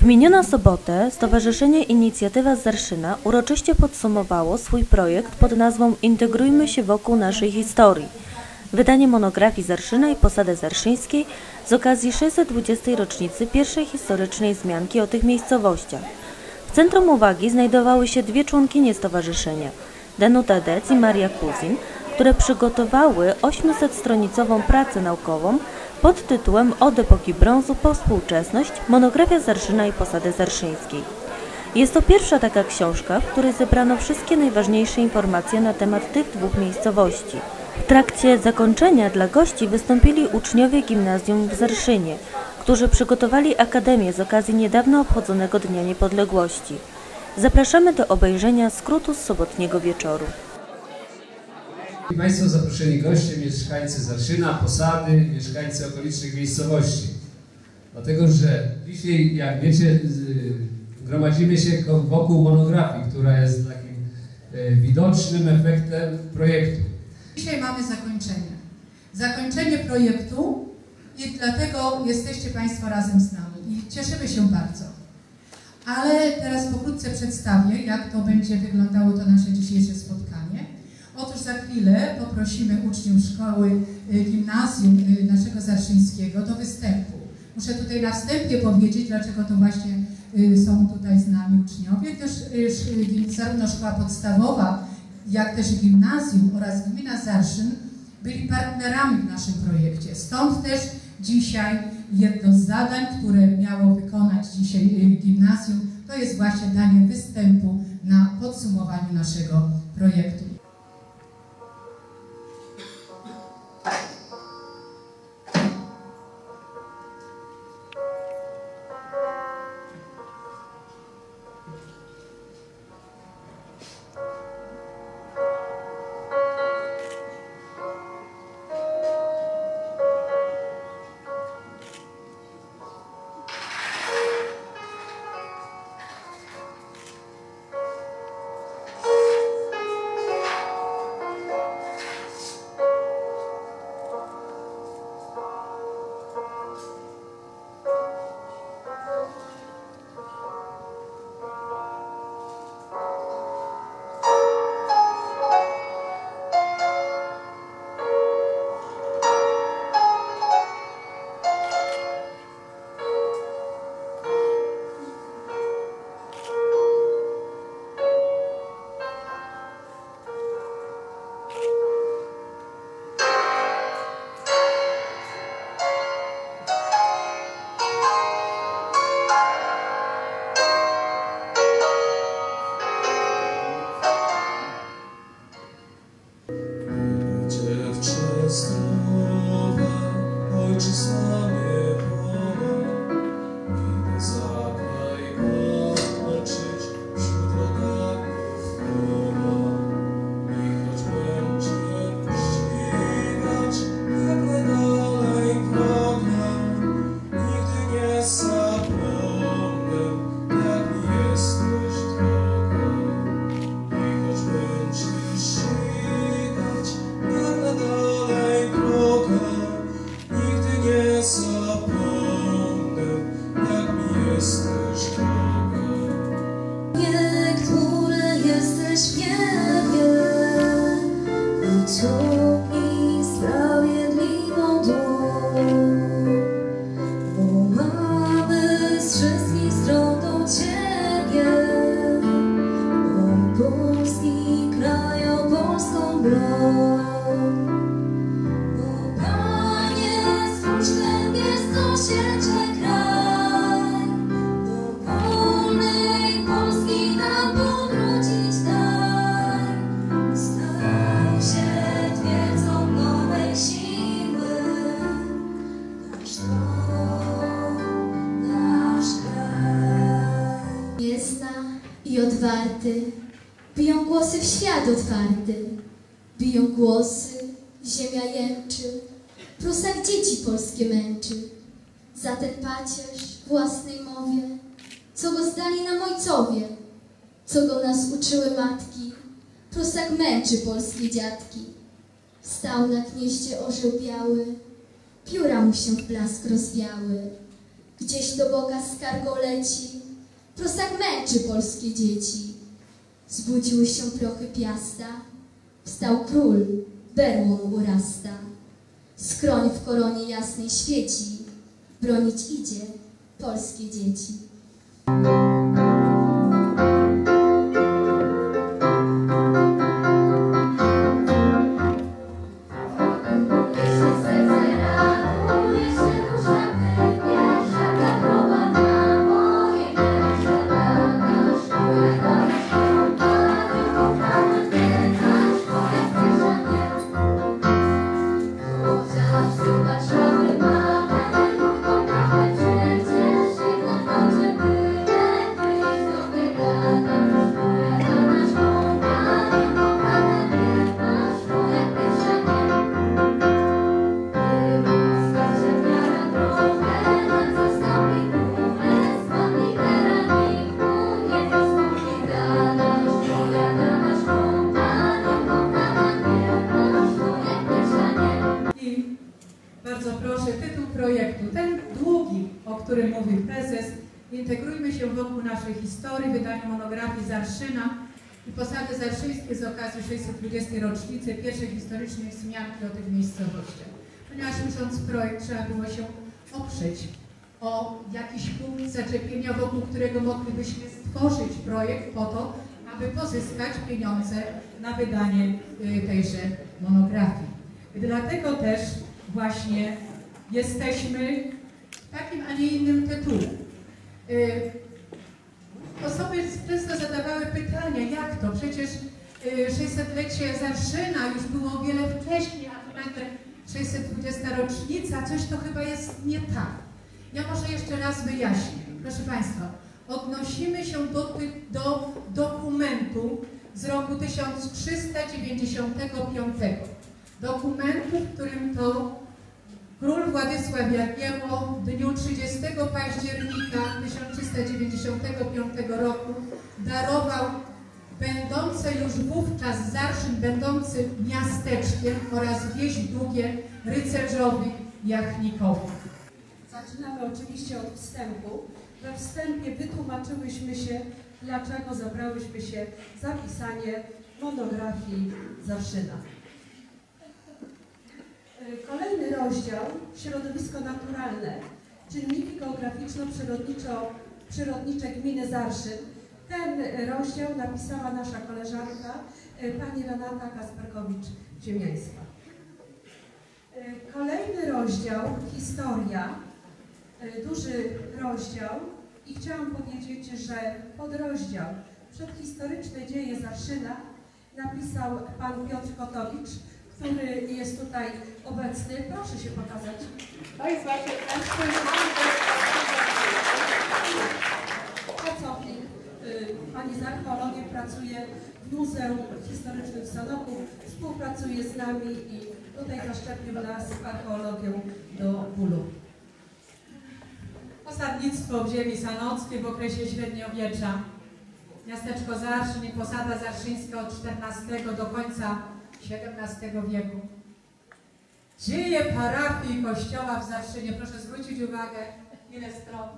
W minioną sobotę Stowarzyszenie Inicjatywa z Zarszyna uroczyście podsumowało swój projekt pod nazwą Integrujmy się wokół naszej historii. Wydanie monografii Zarszyna i posady zarszyńskiej z okazji 620. rocznicy pierwszej historycznej wzmianki o tych miejscowościach. W centrum uwagi znajdowały się dwie członkinie stowarzyszenia, Danuta Dec i Maria Kuzin, które przygotowały 800-stronicową pracę naukową pod tytułem Od epoki brązu po współczesność – monografia Zarszyna i posady zarszyńskiej. Jest to pierwsza taka książka, w której zebrano wszystkie najważniejsze informacje na temat tych dwóch miejscowości. W trakcie zakończenia dla gości wystąpili uczniowie gimnazjum w Zarszynie, którzy przygotowali akademię z okazji niedawno obchodzonego Dnia Niepodległości. Zapraszamy do obejrzenia skrótu z sobotniego wieczoru. Państwo zaproszeni goście, mieszkańcy Zarszyna, Posady, mieszkańcy okolicznych miejscowości. Dlatego, że dzisiaj, jak wiecie, z- gromadzimy się wokół monografii, która jest takim e, widocznym efektem projektu. Dzisiaj mamy zakończenie. Zakończenie projektu i dlatego jesteście Państwo razem z nami i cieszymy się bardzo. Ale teraz pokrótce przedstawię, jak to będzie wyglądało to nasze dzisiejsze spotkanie. Otóż za chwilę poprosimy uczniów szkoły y, gimnazjum y, naszego Zarszyńskiego do występu. Muszę tutaj na wstępie powiedzieć, dlaczego to właśnie y, są tutaj z nami uczniowie, gdyż zarówno szkoła podstawowa, jak też gimnazjum oraz gmina Zarszyn byli partnerami w naszym projekcie. Stąd też dzisiaj jedno z zadań, które miało wykonać dzisiaj gimnazjum, to jest właśnie danie występu na podsumowaniu naszego projektu. slova, Ojče slavi. I odwarty, biją głosy w świat otwarty, biją głosy, ziemia jęczy, prusak dzieci polskie męczy. Za ten pacierz własnej mowie, co go zdali nam ojcowie, co go nas uczyły matki, prusak męczy polskie dziadki. Wstał na knieście orzeł biały, pióra mu się w blask rozwiały. Gdzieś do boga skargą leci, prosak męczy polskie dzieci. Zbudziły się prochy piasta, wstał król, berło urasta. Skroń w koronie jasnej świeci, bronić idzie polskie dzieci. Naszej historii, wydanie monografii Zarszyna i posady zarszyńskie z okazji 620. rocznicy pierwszej historycznej wzmianki o tych miejscowościach. Ponieważ pisząc projekt trzeba było się oprzeć o jakiś punkt zaczepienia, wokół którego moglibyśmy stworzyć projekt po to, aby pozyskać pieniądze na wydanie y, tejże monografii. Dlatego też właśnie jesteśmy w takim, a nie innym tytule. Y, Osoby często zadawały pytania, jak to? Przecież y, 600-lecie Zarszyna już było o wiele wcześniej, a tu nagle 620 rocznica, coś to chyba jest nie tak. Ja może jeszcze raz wyjaśnię. Proszę Państwa, odnosimy się do, do dokumentu z roku 1395. Dokumentu, w którym to król Władysław Jagiełło w dniu 30 października 1395 roku darował będące już wówczas Zarszyn, będący miasteczkiem oraz wieś Długie rycerzowi Jachnikowi. Zaczynamy oczywiście od wstępu. We wstępie wytłumaczyłyśmy się, dlaczego zabrałyśmy się za pisanie monografii Zarszyna. Y, Kolejny rozdział, środowisko naturalne, czynniki geograficzno-przyrodnicze gminy Zarszyn. Ten y, rozdział napisała nasza koleżanka, y, pani Renata Kasperkowicz-Ziemiańska. Kolejny rozdział, historia, duży rozdział i chciałam powiedzieć, że podrozdział Przedhistoryczne dzieje Zarszyna napisał pan Piotr Kotowicz, który jest tutaj obecny. Proszę się pokazać. To jest właśnie pracownik. Y, Pani z archeologiem pracuje w Muzeum Historycznym w Sanoku, współpracuje z nami i tutaj zaszczepił nas archeologią do bólu. Osadnictwo w ziemi sanockiej w okresie średniowiecza. Miasteczko Zarszyn i posada zarszyńska od XIV do końca XVII wieku. Dzieje parafii i kościoła w Zarszynie. Proszę zwrócić uwagę, ile stron.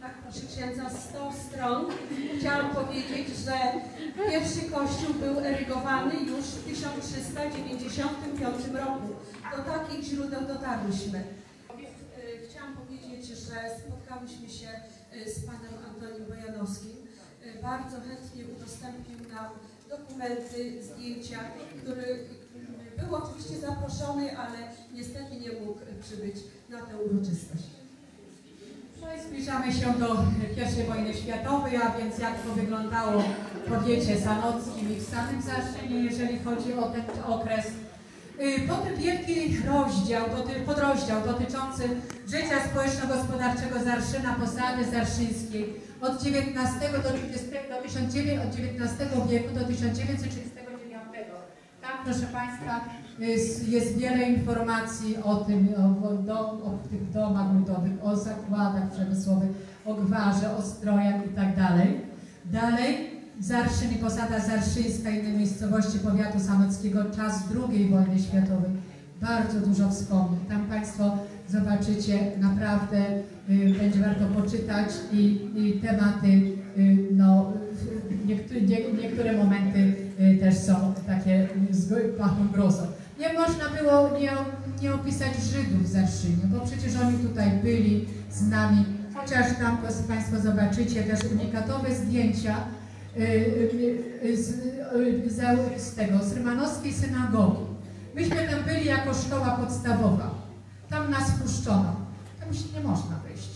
Tak, proszę księdza, 100 stron. Chciałam powiedzieć, że pierwszy kościół był erygowany już w 1395 roku. Do takich źródeł dotarłyśmy. Y, Chciałam powiedzieć, że spotkałyśmy się y, z panem Antonim Bojanowskim. Y, Bardzo chętnie udostępnił nam dokumenty, zdjęcia, który był oczywiście zaproszony, ale niestety nie mógł przybyć na tę uroczystość. No i zbliżamy się do I wojny światowej, a więc jak to wyglądało w powiecie sanockim i w samym Zarszynie, jeżeli chodzi o ten okres. Y, Potem wielki rozdział, podrozdział dotyczący życia społeczno-gospodarczego Zarszyna, posady zarszyńskiej od do, 20, do 1900, od XIX wieku do 1939. Proszę Państwa, jest, wiele informacji o tym, o, o, o tych domach ludowych, o zakładach przemysłowych, o gwarze, o strojach i tak dalej. Dalej Zarszyn i posada zarszyńska, inne miejscowości powiatu sanockiego, czas II wojny światowej. Bardzo dużo wspomnień. Tam Państwo zobaczycie, naprawdę y, będzie warto poczytać i, i tematy, y, no, niektóre, nie, niektóre momenty też są takie z pachą grozą. Nie można było nie, nie opisać Żydów w Zarszynie, bo przecież oni tutaj byli z nami, chociaż tam Państwo zobaczycie też unikatowe zdjęcia y, y, y, z, y, z, z tego, z Rymanowskiej synagogi. Myśmy tam byli jako szkoła podstawowa. Tam nas wpuszczono. Tam się nie można wejść.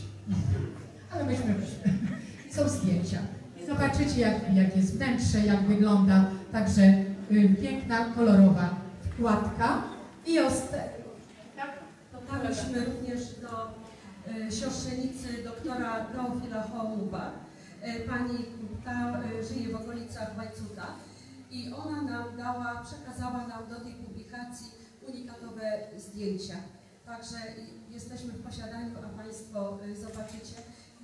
Ale myśmy wyszli. Są zdjęcia. I zobaczycie, jak, jak jest wnętrze, jak wygląda. Także y, piękna, kolorowa wkładka. I oste... Dotarliśmy również do e, siostrzenicy doktora Teofila Hołuba. E, Pani ta e, żyje w okolicach Wajcuta i ona nam dała, przekazała nam do tej publikacji unikatowe zdjęcia. Także jesteśmy w posiadaniu, a Państwo e, zobaczycie,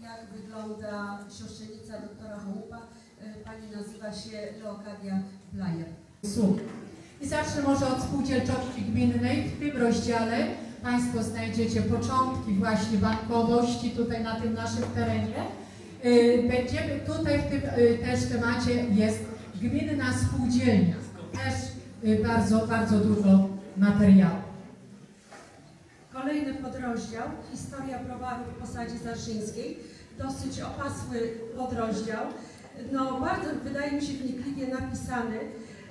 jak wygląda siostrzenica doktora Hołuba. E, Pani nazywa się Leokadia Blajer. słów. I zacznę może od spółdzielczości gminnej. W tym rozdziale Państwo znajdziecie początki właśnie bankowości tutaj na tym naszym terenie. Y, Będziemy tutaj w tym y, też temacie jest gminna spółdzielnia. Też y, bardzo, bardzo dużo materiału. Kolejny podrozdział, historia browaru w posadzie zarszyńskiej. Dosyć opasły podrozdział. No, bardzo wydaje mi się wnikliwie napisany,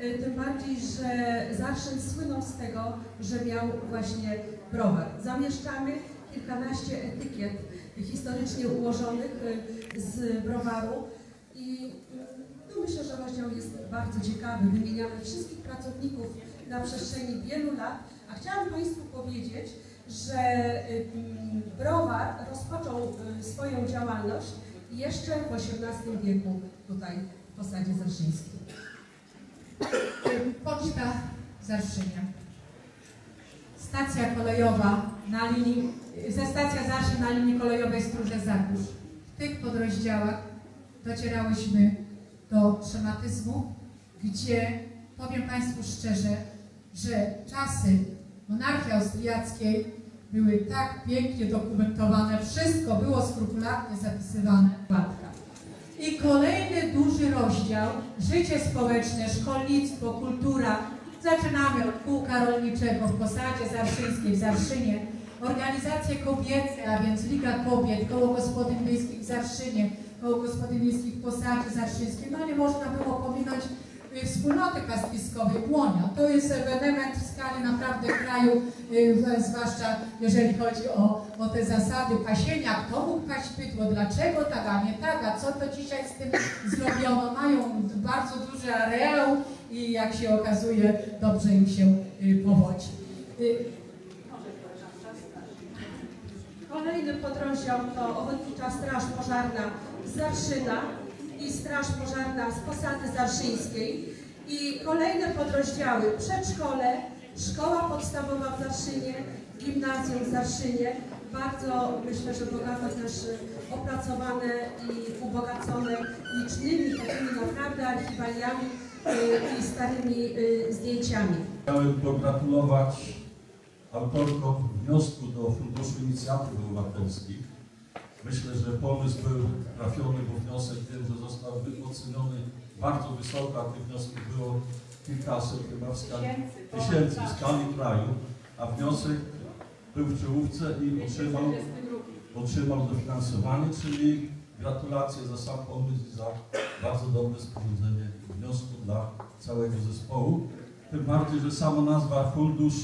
y, tym bardziej, że Zarszyn słynął z tego, że miał właśnie browar. Zamieszczamy kilkanaście etykiet historycznie ułożonych y, z browaru i y, no, myślę, że rozdział jest bardzo ciekawy. Wymieniamy wszystkich pracowników na przestrzeni wielu lat, a chciałam Państwu powiedzieć, że browar rozpoczął swoją działalność jeszcze w XVIII wieku tutaj w posadzie zarszyńskiej. Poczta Zarszynia. Stacja kolejowa na linii, ze stacja Zarszyn na linii kolejowej Stróże Zagórz. W tych podrozdziałach docierałyśmy do schematyzmu, gdzie powiem Państwu szczerze, że czasy monarchii austriackiej były tak pięknie dokumentowane, wszystko było skrupulatnie zapisywane. Wkładka. I kolejny duży rozdział, życie społeczne, szkolnictwo, kultura. Zaczynamy od kółka rolniczego w posadzie zarszyńskiej w Zarszynie, organizacje kobiece, a więc Liga Kobiet, Koło Gospodyń Wiejskich w Zarszynie, Koło Gospodyń Wiejskich w posadzie zarszyńskiej. No nie można było pominąć wspólnoty pastwiskowej Błonia. To jest ewenement w skali naprawdę kraju, w- zwłaszcza jeżeli chodzi o, o te zasady pasienia, kto mógł paść bydło, dlaczego tak, a nie tak, a co to dzisiaj z tym zrobiono. Mają bardzo duży areał i jak się okazuje, dobrze im się y, powodzi. Kolejny podrozdział to Ochotnicza Straż Pożarna Zarszyna i Straż Pożarna z posady zarszyńskiej. I kolejne podrozdziały przedszkole, szkoła podstawowa w Zarszynie, gimnazjum w Zarszynie. Bardzo myślę, że bogato też y, opracowane i ubogacone licznymi takimi naprawdę archiwaliami y, i starymi y, zdjęciami. Chciałem pogratulować autorkom wniosku do Funduszu Inicjatyw Obywatelskich. Myślę, że pomysł był trafiony, bo wniosek wiem, że został oceniony bardzo wysoko, a tych wniosków było kilkaset chyba w skali tysięcy w skali kraju, a wniosek był w czołówce i otrzymał, otrzymał dofinansowanie, czyli gratulacje za sam pomysł i za bardzo dobre sporządzenie wniosku dla całego zespołu. Tym bardziej, że sama nazwa Fundusz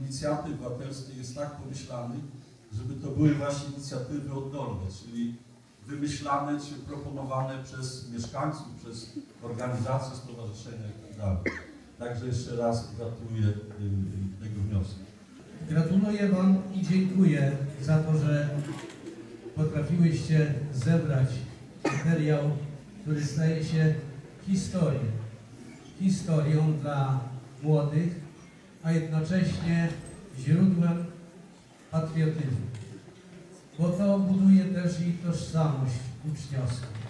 Inicjatyw Obywatelskich jest tak pomyślany, żeby to były właśnie inicjatywy oddolne, czyli wymyślane czy proponowane przez mieszkańców, przez organizacje, stowarzyszenia itd. Także jeszcze raz gratuluję tego wniosku. Gratuluję Wam i dziękuję za to, że potrafiłyście zebrać materiał, który staje się historią. Historią dla młodych, a jednocześnie źródłem patriotyzmu. Bo to buduje też i tożsamość uczniowską.